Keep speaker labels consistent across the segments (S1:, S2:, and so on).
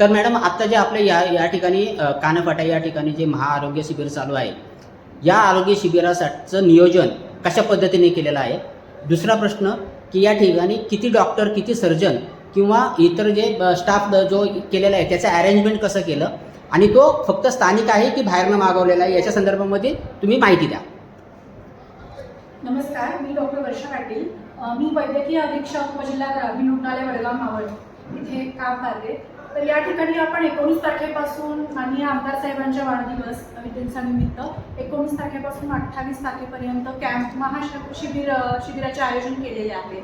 S1: तर मॅडम आत्ता जे आपल्या या या ठिकाणी अ, कानफाटा या ठिकाणी जे महाआरोग्य शिबिर चालू आहे या आरोग्य शिबिरासाठीचं नियोजन कशा पद्धतीने केलेलं आहे? दुसरा प्रश्न की या ठिकाणी किती डॉक्टर किती सर्जन किंवा इतर जे स्टाफ जो केलेला आहे त्याचं अरेंजमेंट कसं केलं? आणि तो फक्त स्थानिक आहे की बाहेरनं मागवलेला आहे? याच्या संदर्भामध्ये तुम्ही माहिती द्या.
S2: नमस्कार मी डॉक्टर वर्षा पाटील. मी वैद्यकीय अधीक्षक उपजिल्हा ग्रामीण रुग्णालय वडगाव मावळ इथे काम पाहते. तर या ठिकाणी आपण एकोणीस तारखेपासून माननीय आमदार साहेबांच्या वाढदिवस दिवसानिमित्त एकोणीस तारखेपासून अठ्ठावीस तारखेपर्यंत कॅम्प महाशिबिर शिबिराचे आयोजन केलेले आहे.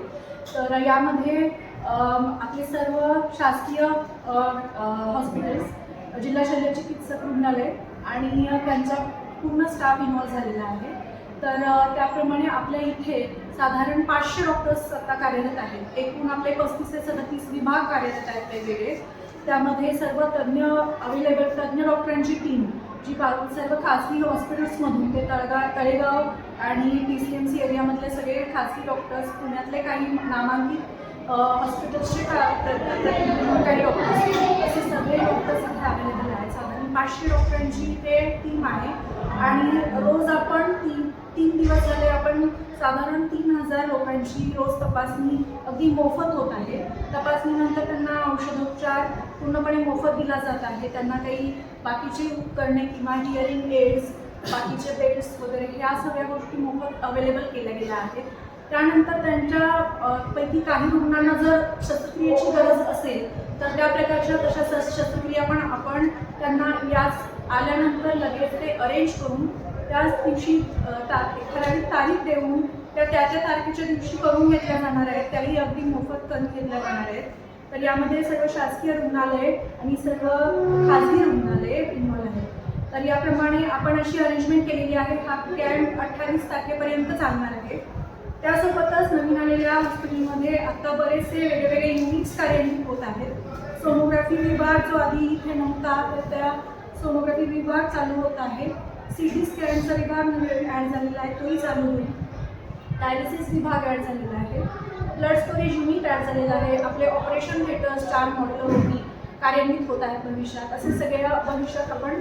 S2: तर यामध्ये आपले सर्व शासकीय हॉस्पिटल्स जिल्हा शल्य चिकित्सक रुग्णालय आणि त्यांचा पूर्ण स्टाफ इन्व्हॉल्व झालेला आहे. तर त्याप्रमाणे आपल्या इथे साधारण पाचशे डॉक्टर्स आता कार्यरत आहेत. एकूण आपले पस्तीस ते सदतीस विभाग कार्यरत आहेत वेगवेगळे. त्यामध्ये सर्व तज्ज्ञ अवेलेबल तज्ज्ञ डॉक्टरांची टीम जी पा सर्व खासगी हॉस्पिटल्समधून ते तळगाव तळेगाव आणि पी सी एम सी एरियामधले सगळे खासगी डॉक्टर्स पुण्यातले काही नामांकित हॉस्पिटल्सचे काही डॉक्टर्स असे सगळे डॉक्टर्स इथे अवेलेबल आहेत. साधारण पाचशे डॉक्टरांची ते टीम आहे. आणि रोज आपण तीन तीन दिवस झाले आपण साधारण तीन हजार लोकांची रोज तपासणी अगदी मोफत होत आहे. तपासणीनंतर त्यांना औषधं पूर्णपणे मोफत दिला जात आहे. त्यांना काही बाकीचे उपकरणे किंवा हिअरिंग एड्स बाकीचे बेड्स वगैरे ह्या सगळ्या गोष्टी मोफत अवेलेबल केल्या गेल्या आहेत. त्यानंतर त्यांच्या पैकी काही रुग्णांना जर शस्त्रक्रियेची गरज असेल तर त्या प्रकारच्या तशा शस- शस्त्रक्रिया पण आपण त्यांना याच आल्यानंतर लगेच ते अरेंज करून त्याच दिवशी ठराविक तारीख देऊन त्या त्या तारखेच्या दिवशी करून घेतल्या जाणार आहेत. त्याही अगदी मोफत करून घेतल्या जाणार आहेत. तर यामध्ये सर्व शासकीय रुग्णालय आणि सर्व खाजगी रुग्णालय इन्व्हॉल्व आहेत. तर याप्रमाणे आपण अशी अरेंजमेंट केलेली आहे हा कॅम्प अठ्ठावीस तारखेपर्यंत चालणार आहे. त्यासोबतच नवीन आलेल्या हॉस्पिटलमध्ये आत्ता बरेचसे वेगवेगळे युनिट्स कार्यान्वित होत आहेत. सोनोग्राफी विभाग जो आधी इथे नव्हता तर त्या सोनोग्राफी विभाग चालू होत आहे. सी टी स्कॅनचा विभाग ॲड झालेला आहे तोही चालू होईल. डायलिसिस विभाग ॲड झालेला आहे. ब्लड स्टोरेज युनिट ॲड झालेलं आहे. आपले ऑपरेशन थिएटर्स स्टार मॉडेल होती. कार्यान्वित होत आहेत भविष्यात. असे सगळ्या भविष्यात आपण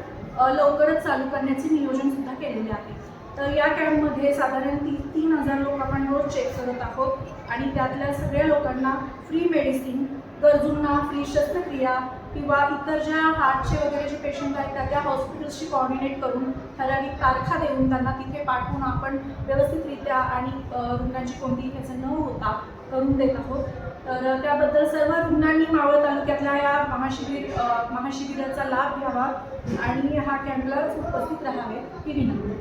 S2: लवकरच चालू करण्याचे नियोजन सुद्धा केलेले आहे. तर या कॅम्पमध्ये साधारण तीन तीन हजार लोक आपण रोज चेक करत आहोत. आणि त्यातल्या सगळ्या लोकांना फ्री मेडिसिन गरजूंना फ्री शस्त्रक्रिया किंवा इतर ज्या हार्टचे वगैरे जे पेशंट आहेत त्या त्या हॉस्पिटल्सशी कॉर्डिनेट करून ठराविक तारखा देऊन त्यांना तिथे पाठवून आपण व्यवस्थितरित्या आणि रुग्णांची कोणतीही ह्याचं न होता करून देत आहोत. तर त्याबद्दल सर्व रुग्णांनी मावळ तालुक्यातल्या या महाशिबिर महाशिबिराचा लाभ घ्यावा आणि हा कॅम्पला उपस्थित राहावे ही विनंती.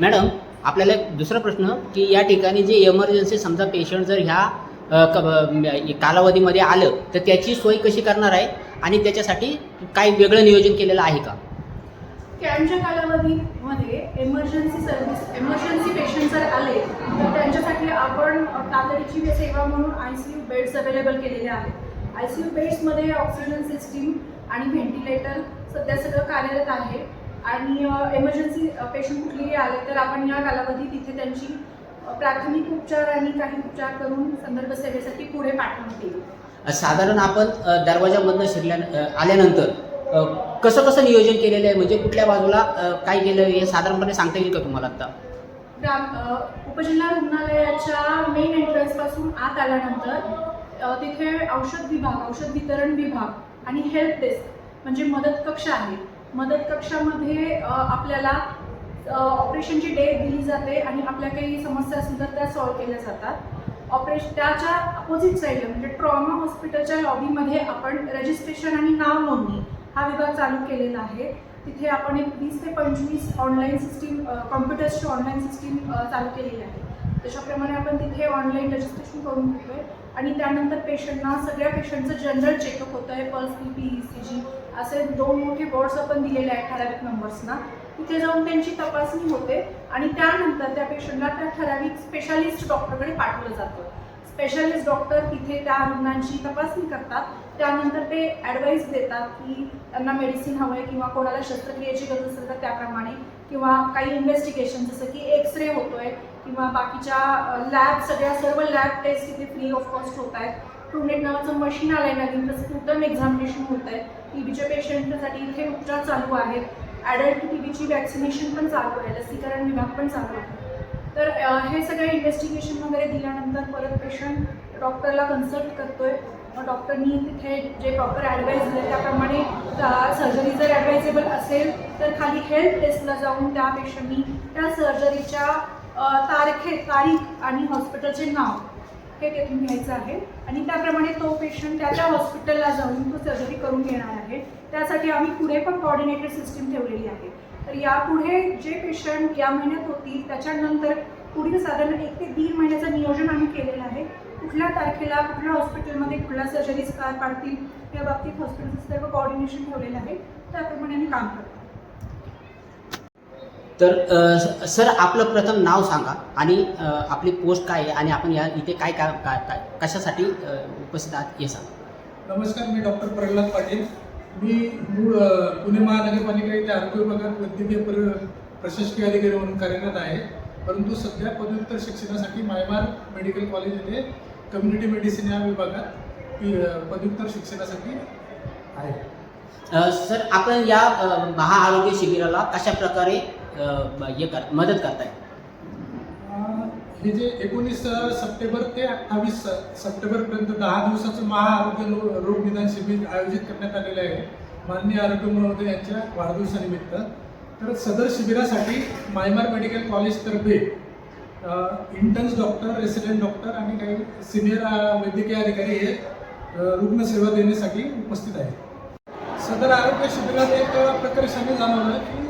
S1: मॅडम आपल्याला दुसरा प्रश्न की या ठिकाणी जे इमर्जन्सी समजा पेशंट जर ह्या कालावधीमध्ये आलं तर त्याची सोय कशी करणार आहे? आणि त्याच्यासाठी काही वेगळं नियोजन केलेलं आहे का?
S2: कॅम्पच्या कालावधीमध्ये एमर्जन्सी सर्व्हिस एमर्जन्सी पेशंट जर आले तर त्यांच्यासाठी आपण तातडीची सेवा म्हणून I C U beds available केलेले आहेत. आय सी यू बेड्समध्ये ऑक्सिजन सिस्टीम आणि व्हेंटिलेटर सध्या सगळं कार्यरत आहे. आणि एमर्जन्सी पेशंट कुठलेही आले तर आपण या कालावधीत तिथे त्यांची प्राथमिक उपचार आणि काही उपचार करून संदर्भ सेवेसाठी पुढे पाठवण्यात येईल
S1: साधारण आपण दरवाजामधनं शिरल्या आल्यानंतर कसं कसं नियोजन केलेलं आहे? म्हणजे कुठल्या बाजूला काय केलं हे साधारणपणे सांगता येईल का तुम्हाला आता?
S2: ग्राम उपजिल्हा रुग्णालयाच्या मेन एंट्रन्सपासून आत आल्यानंतर तिथे औषध विभाग औषध वितरण विभाग आणि हेल्प डेस्क म्हणजे मदत कक्ष आहे. मदत कक्षामध्ये आपल्याला ऑपरेशनची डेट दिली जाते आणि आपल्या काही समस्या असतील तर त्या सॉल्व्ह केल्या जातात. ऑपरेशन त्याच्या अपोजिट साईडला म्हणजे ट्रॉमा हॉस्पिटलच्या लॉबीमध्ये आपण रजिस्ट्रेशन आणि नाव नोंदणी हा विभाग चालू केलेला आहे. तिथे आपण एक वीस ते पंचवीस ऑनलाईन सिस्टीम कॉम्प्युटर्सची ऑनलाईन सिस्टीम चालू केलेली आहे. त्याच्याप्रमाणे आपण तिथे ऑनलाईन रजिस्ट्रेशन करून घेतोय आणि त्यानंतर पेशंटना सगळ्या पेशंटचं जनरल चेकअप होतं आहे pulse B P E C G असे दोन मोठे बोर्ड्स आपण दिलेले आहेत ठराविक नंबर्सना तिथे जाऊन त्यांची तपासणी होते आणि त्यानंतर त्या पेशंटला त्या ठराविक स्पेशालिस्ट डॉक्टरकडे पाठवलं जातं. स्पेशालिस्ट डॉक्टर तिथे त्या रुग्णांची तपासणी करतात. त्यानंतर ते ॲडवाईस देतात की त्यांना मेडिसिन हवं आहे किंवा कोणाला शस्त्रक्रियेची गरज असेल तर त्याप्रमाणे किंवा काही इन्व्हेस्टिगेशन जसं की एक्स रे होतो आहे किंवा बाकीच्या लॅब सगळ्या सर्व लॅब टेस्ट तिथे फ्री ऑफ कॉस्ट होत आहेत. ट्रूनेट नावाचं मशीन आलं आहे नवीन तसं उत्तम एक्झामिनेशन होत आहे टी बीच्या पेशंटसाठी इथे उपचार चालू आहेत. ॲडल्ट टी व्हीची वॅक्सिनेशन पण चालू आहे लसीकरण विभाग पण चालू आहे. तर हे सगळे इन्व्हेस्टिगेशन वगैरे दिल्यानंतर परत पेशंट डॉक्टरला कन्सल्ट करतोय. मग डॉक्टरनी तिथे जे प्रॉपर ॲडवाईस दिले त्याप्रमाणे सर्जरी जर ॲडवायजेबल असेल तर खाली हेल्थ डेस्कला जाऊन त्या पेशंटनी त्या सर्जरीच्या तारखे तारीख आणि हॉस्पिटलचे नाव हे तेथून घ्यायचं आहे. आणि त्याप्रमाणे तो पेशंट त्या त्या हॉस्पिटलला जाऊन तो सर्जरी करून घेणार आहे. त्यासाठी आम्ही पुढे पण कॉर्डिनेटेड सिस्टीम ठेवलेली आहे. तर यापुढे जे पेशंट या महिन्यात होतील त्याच्यानंतर पुढील साधारण एक ते दीड महिन्याचं नियोजन आम्ही केलेलं आहे. कुठल्या तारखेला कुठल्या हॉस्पिटलमध्ये कुठल्या सर्जरीज पार पाडतील या बाबतीत हॉस्पिटलचं सर्व कॉर्डिनेशन ठेवलेलं आहे. त्याप्रमाणे आम्ही काम करतो.
S1: तर सर आपलं प्रथम नाव सांगा आणि आपली पोस्ट काय आहे आणि आपण या इथे काय काय काय काय कशासाठी उपस्थित आहात हे सांगा.
S3: नमस्कार मी डॉक्टर प्रल्हाद पाटील. मी मूळ पुणे महानगरपालिका येथे आरोग्य विभागात वैद्यकीय पर प्रशासकीय अधिकारी म्हणून कार्यरत आहे. परंतु सध्या पदव्युत्तर शिक्षणासाठी मायमार मेडिकल कॉलेज येथे कम्युनिटी मेडिसिन या विभागात पदव्युत्तर शिक्षणासाठी आहे.
S1: सर आपण या महाआरोग्य शिबिराला कशा प्रकारे हे कर मदत करताय.
S3: हे जे एकोणीस सप्टेंबर ते अठ्ठावीस सप्टेंबरपर्यंत दहा दिवसाचं महाआरोग्य रोग निदान शिबिर आयोजित करण्यात आलेलं आहे. माननीय आरोग्य महोदय यांच्या वाढदिवसानिमित्त. तर सदर शिबिरासाठी मायमार मेडिकल कॉलेजतर्फे इंटर्न्स डॉक्टर रेसिडेंट डॉक्टर आणि काही सिनियर वैद्यकीय अधिकारी हे रुग्णसेवा देण्यासाठी उपस्थित आहेत. सदर आरोग्य शिबिरात एक प्रकर्षाने जाणवलं की